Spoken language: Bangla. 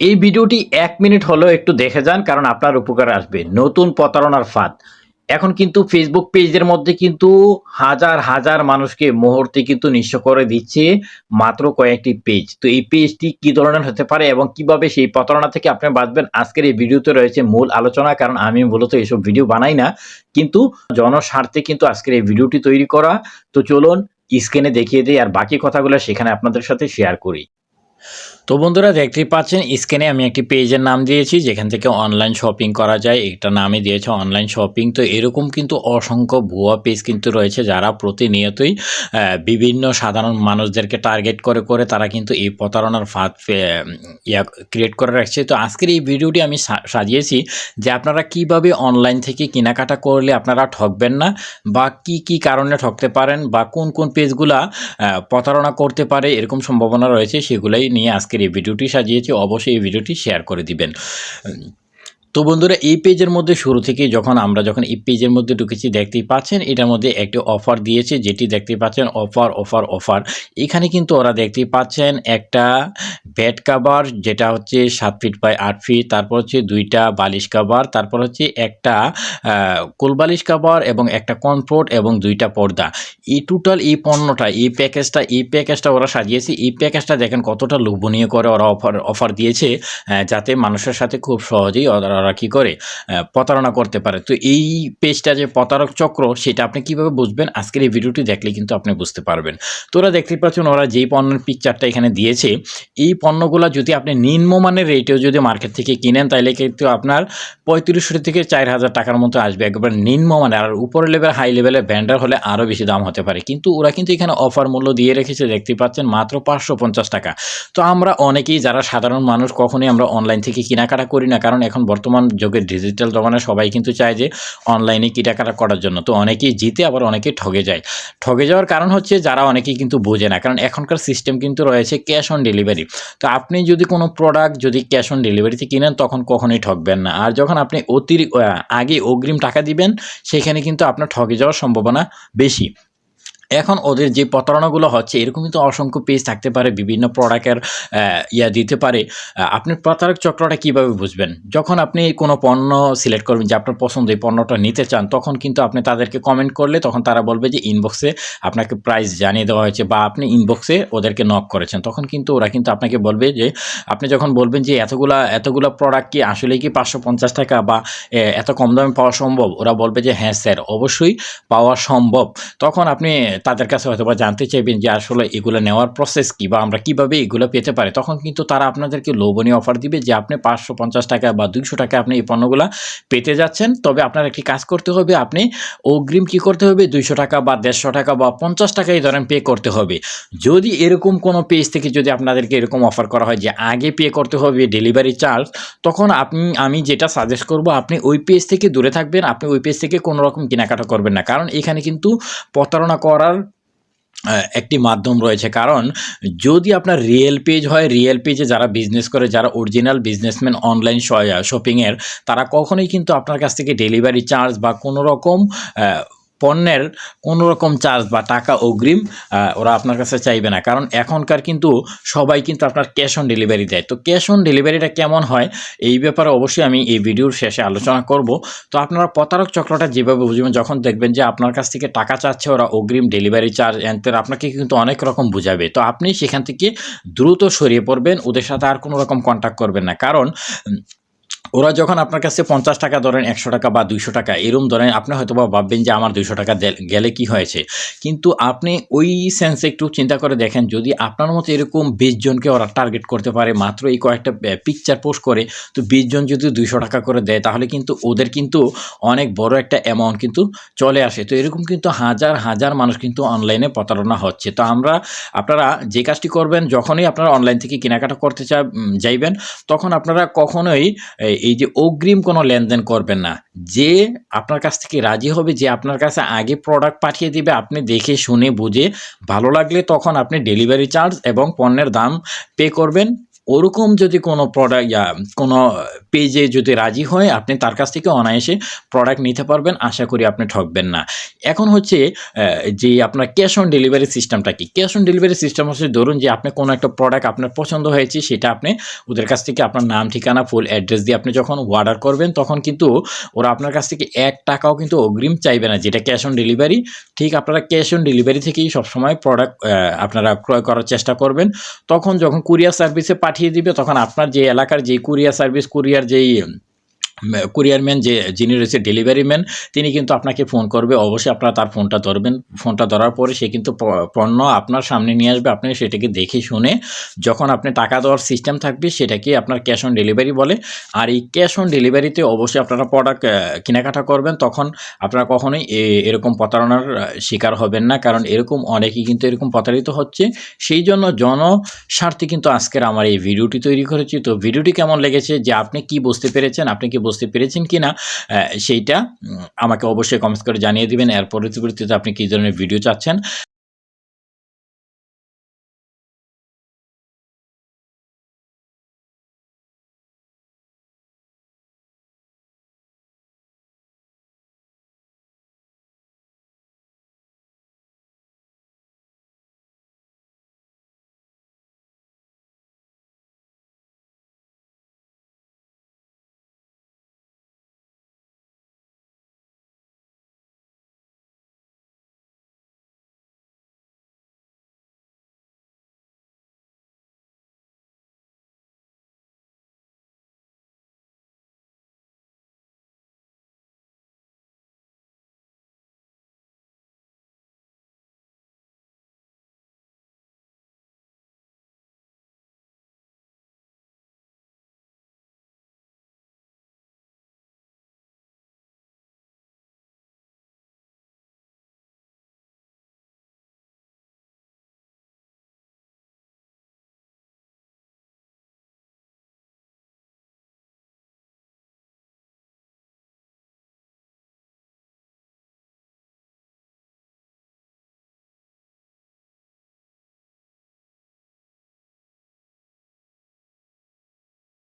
এই ভিডিওটি এক মিনিট হলেও একটু দেখে যান, কারণ আপনার উপকার আসবে। নতুন প্রতারণার ফাঁদ। এখন কিন্তু ফেসবুক পেজের মধ্যে কিন্তু হাজার হাজার মানুষকে মুহূর্তে কিন্তু নিঃস্ব করে দিচ্ছে মাত্র কয়েকটি পেজ তো এই পেজটি কি ধরনের হতে পারে এবং কীভাবে সেই প্রতারণা থেকে আপনি বাঁচবেন? আজকের এই ভিডিওতে রয়েছে মূল আলোচনা, কারণ আমি মূলত এইসব ভিডিও বানাই না। কিন্তু জনস্বার্থে কিন্তু আজকের এই ভিডিওটি তৈরি করা। তো চলুন স্ক্রিনে দেখিয়ে দিই, আর বাকি কথাগুলো সেখানে আপনাদের সাথে শেয়ার করি। তো বন্ধুরা দেখতেই পাচ্ছেন, স্ক্রিনে আমি একটি পেজের নাম দিয়েছি, যেখান থেকে অনলাইন শপিং করা যায়। একটা নামে দিয়েছে অনলাইন শপিং তো এরকম কিন্তু অসংখ্য ভুয়া পেজ কিন্তু রয়েছে, যারা প্রতিনিয়তই বিভিন্ন সাধারণ মানুষদেরকে টার্গেট করে করে তারা কিন্তু এই প্রতারণার ফাঁদ ইয়া ক্রিয়েট করে রাখছে। তো আজকের এই ভিডিওটি আমি সাজিয়েছি যে আপনারা কীভাবে অনলাইন থেকে কেনাকাটা করলে আপনারা ঠকবেন না, বা কি কি কারণে ঠকতে পারেন, বা কোন কোন পেজগুলা প্রতারণা করতে পারে, এরকম সম্ভাবনা রয়েছে, সেগুলাই নিয়ে আজকের এই ভিডিওটি সাজিয়েছি। অবশ্যই এই ভিডিওটি শেয়ার করে দিবেন। তো বন্ধুরা, এই পেজের মধ্যে শুরু থেকে যখন আমরা যখন এই পেজের মধ্যে ঢুকেছি, দেখতেই পাচ্ছেন, এটার মধ্যে একটি অফার দিয়েছে, যেটি দেখতে পাচ্ছেন, অফার অফার অফার। এখানে কিন্তু ওরা দেখতেই পাচ্ছেন, একটা বেড কাভার, যেটা হচ্ছে সাত ফিট বাই আট ফিট, তারপর হচ্ছে দুইটা বালিশ কাভার, তারপর হচ্ছে একটা কোলবালিশ কাভার এবং একটা কমফোর্ট এবং দুইটা পর্দা। এই টোটাল এই পণ্যটা, এই প্যাকেজটা এই প্যাকেজটা ওরা সাজিয়েছে। এই প্যাকেজটা দেখেন কতটা লোভনীয় করে ওরা অফার অফার দিয়েছে যাতে মানুষের সাথে খুব সহজেই ওরা ওরা কী করে? প্রতারণা করতে পারে। তো এই পেজটা যে প্রতারক চক্র, সেটা আপনি কীভাবে বুঝবেন? আজকের এই ভিডিওটি দেখলে কিন্তু আপনি বুঝতে পারবেন। তো ওরা দেখতে পাচ্ছেন, ওরা যেই পণ্যের পিকচারটা এখানে দিয়েছে, এই পণ্যগুলো যদি আপনি নিম্নমানের রেটেও যদি মার্কেট থেকে কিনেন তাহলে কিন্তু আপনার পঁয়ত্রিশশো থেকে চার হাজার টাকার মতো আসবে। একবার নিম্নমানের আর উপরের লেভেল হাই লেভেলের ভ্যান্ডার হলে আরও বেশি দাম হতে পারে। কিন্তু ওরা কিন্তু এখানে অফার মূল্য দিয়ে রেখেছে, দেখতে পাচ্ছেন, মাত্র পাঁচশো পঞ্চাশ টাকা। তো আমরা অনেকেই, যারা সাধারণ মানুষ, কখনোই আমরা অনলাইন থেকে কেনাকাটা করি না। কারণ এখন বর্তমান যুগের ডিজিটাল জমানায় সবাই কিন্তু চায় যে অনলাইনে কেনাকাটা করার জন্য। তো অনেকেই জিতে, আবার অনেকেই ঠগে যায়। ঠগে যাওয়ার কারণ হচ্ছে যারা অনেকেই কিন্তু বোঝে না, কারণ এখনকার সিস্টেম কিন্তু রয়েছে ক্যাশ অন ডেলিভারি তো আপনি যদি কোনো প্রোডাক্ট যদি ক্যাশ অন ডেলিভারিতে কিনেন, তখন কখনোই ঠকবেন না। আর যখন আপনি অতিরিক্ত আগে অগ্রিম টাকা দিবেন, সেখানে কিন্তু আপনার ঠকে যাওয়ার সম্ভাবনা বেশি। এখন ওদের যে প্রতারণাগুলো হচ্ছে, এরকম কিন্তু অসংখ্য পেজ থাকতে পারে, বিভিন্ন প্রোডাক্টের ইয়া দিতে পারে। আপনি প্রতারক চক্রটা কীভাবে বুঝবেন? যখন আপনি কোনো পণ্য সিলেক্ট করবেন, যে আপনার পছন্দ এই পণ্যটা নিতে চান, তখন কিন্তু আপনি তাদেরকে কমেন্ট করলে তখন তারা বলবে যে ইনবক্সে আপনাকে প্রাইস জানিয়ে দেওয়া হয়েছে বা আপনি ইনবক্সে ওদেরকে নক করেছেন। তখন কিন্তু ওরা কিন্তু আপনাকে বলবে যে, আপনি যখন বলবেন যে এতগুলা এতগুলা প্রোডাক্ট কি আসলে কি পাঁচশো পঞ্চাশ টাকা বা এত কম দামে পাওয়া সম্ভব? ওরা বলবে যে হ্যাঁ স্যার, অবশ্যই পাওয়া সম্ভব। তখন আপনি তাদের কাছে হয়তো বা জানতে চাইবেন যে আসলে এগুলো নেওয়ার প্রসেস কী বা আমরা কীভাবে এগুলো পেতে পারি। তখন কিন্তু তারা আপনাদেরকে লোভনীয় অফার দিবে যে আপনি পাঁচশো পঞ্চাশ টাকা বা দুইশো টাকা আপনি এই পণ্যগুলো পেতে যাচ্ছেন। তবে আপনার একটি কাজ করতে হবে, আপনি অগ্রিম কি করতে হবে? দুইশো টাকা বা দেড়শো টাকা বা পঞ্চাশ টাকা এই ধরেন পে করতে হবে। যদি এরকম কোনো পেজ থেকে যদি আপনাদেরকে এরকম অফার করা হয় যে আগে পে করতে হবে ডেলিভারি চার্জ তখন আপনি, আমি যেটা সাজেস্ট করব, আপনি ওই পেজ থেকে দূরে থাকবেন। আপনি ওই পেজ থেকে কোনো রকম কেনাকাটা করবেন না। কারণ এখানে কিন্তু প্রতারণা করার একটি মাধ্যম রয়েছে। কারণ যদি আপনার রিয়েল পেজ হয় রিয়েল পেজে যারা বিজনেস করে, যারা অরিজিনাল বিজনেসম্যান অনলাইন শপিংয়ের তারা কখনোই কিন্তু আপনার কাছ থেকে ডেলিভারি চার্জ বা কোনো রকম পণ্যের কোনো রকম চার্জ বা টাকা অগ্রিম ওরা আপনার কাছে চাইবে না। কারণ এখনকার কিন্তু সবাই কিন্তু আপনার ক্যাশ অন ডেলিভারি দেয়। তো ক্যাশ অন ডেলিভারিটা কেমন হয়, এই ব্যাপারে অবশ্যই আমি এই ভিডিওর শেষে আলোচনা করব। তো আপনারা প্রতারক চক্রটা যেভাবে বুঝবেন, যখন দেখবেন যে আপনার কাছ থেকে টাকা চাচ্ছে, ওরা অগ্রিম ডেলিভারি চার্জ এনতের আপনাকে কিন্তু অনেক রকম বুঝাবে। তো আপনি সেখান থেকে দ্রুত সরিয়ে পড়বেন, ওদের সাথে আর কোনো রকম কন্ট্যাক্ট করবেন না। কারণ ওরা যখন আপনার কাছে পঞ্চাশ টাকা ধরেন, একশো টাকা বা দুইশো টাকা এরম ধরেন, আপনি হয়তো বা ভাববেন যে আমার দুইশো টাকা গেলে কি হয়েছে? কিন্তু আপনি ওই সেন্সে একটু চিন্তা করে দেখেন, যদি আপনার মতো এরকম বিশ জনকে ওরা টার্গেট করতে পারে, মাত্র এই কয়েকটা পিকচার পোস্ট করে, তো বিশ জন যদি দুইশো টাকা করে দেয়, তাহলে কিন্তু ওদের কিন্তু অনেক বড় একটা অ্যামাউন্ট কিন্তু চলে আসে। তো এরকম কিন্তু হাজার হাজার মানুষ কিন্তু অনলাইনে প্রতারণা হচ্ছে। তো আমরা, আপনারা যে কাজটি করবেন, যখনই আপনারা অনলাইন থেকে কেনাকাটা করতে চা যাইবেন, তখন আপনারা কখনোই এই- যে অগ্রিম কোনো লেনদেন করবেন না, যে আপনার কাছ থেকে রাজি হবে, যে আপনার কাছে আগে প্রোডাক্ট পাঠিয়ে দিবে, আপনি দেখে শুনে বুঝে ভালো লাগলে তখন আপনি ডেলিভারি চার্জ এবং পণ্যের দাম পে করবেন। ওরকম যদি কোনো প্রোডাক্ট কোনো পেজে যদি রাজি হয় আপনি তার কাছ থেকে অনায়াসে প্রোডাক্ট নিতে পারবেন, আশা করি আপনি ঠকবেন না। এখন হচ্ছে যে আপনার ক্যাশ অন ডেলিভারি সিস্টেমটা কি? ক্যাশ অন ডেলিভারি সিস্টেম হচ্ছে ধরুন যে আপনি কোনো একটা প্রোডাক্ট আপনার পছন্দ হয়েছে, সেটা আপনি ওদের কাছ থেকে আপনার নাম, ঠিকানা ফুল অ্যাড্রেস দিয়ে আপনি যখন অর্ডার করবেন, তখন কিন্তু ওরা আপনার কাছ থেকে এক টাকাও কিন্তু অগ্রিম চাইবে না, যেটা ক্যাশ অন ডেলিভারি ঠিক আপনারা ক্যাশ অন ডেলিভারি থেকেই সবসময় প্রোডাক্ট আপনারা ক্রয় করার চেষ্টা করবেন। তখন যখন কুরিয়ার সার্ভিসে পাঠিয়ে দিবে, তখন আপনার যে এলাকার যে কুরিয়ার সার্ভিস কুরিয়ার যেই কুরিয়ার ম্যান যে, যিনি রয়েছে ডেলিভারি ম্যান তিনি কিন্তু আপনাকে ফোন করবে। অবশ্যই আপনারা তার ফোনটা ধরবেন। ফোনটা ধরার পরে সে কিন্তু পণ্য আপনার সামনে নিয়ে আসবে। আপনি সেটাকে দেখে শুনে যখন আপনি টাকা দেওয়ার সিস্টেম থাকবে, সেটাকে আপনার ক্যাশ অন ডেলিভারি বলে। আর এই ক্যাশ অন ডেলিভারিতে অবশ্যই আপনারা প্রোডাক্ট কেনাকাটা করবেন। তখন আপনারা কখনোই এরকম প্রতারণার শিকার হবেন না। কারণ এরকম অনেকেই কিন্তু এরকম প্রতারিত হচ্ছে। সেই জন্য জনস্বার্থে কিন্তু আজকের আমার এই ভিডিওটি তৈরি করেছি। তো ভিডিওটি কেমন লেগেছে? যে আপনি কি বুঝতে পেরেছেন? আপনি কি বুঝতে পেরেছেন কি না সেইটা আমাকে অবশ্যই কমেন্টস করে জানিয়ে দিবেন। এর পরবর্তীতে আপনি কী ধরনের ভিডিও চাচ্ছেন?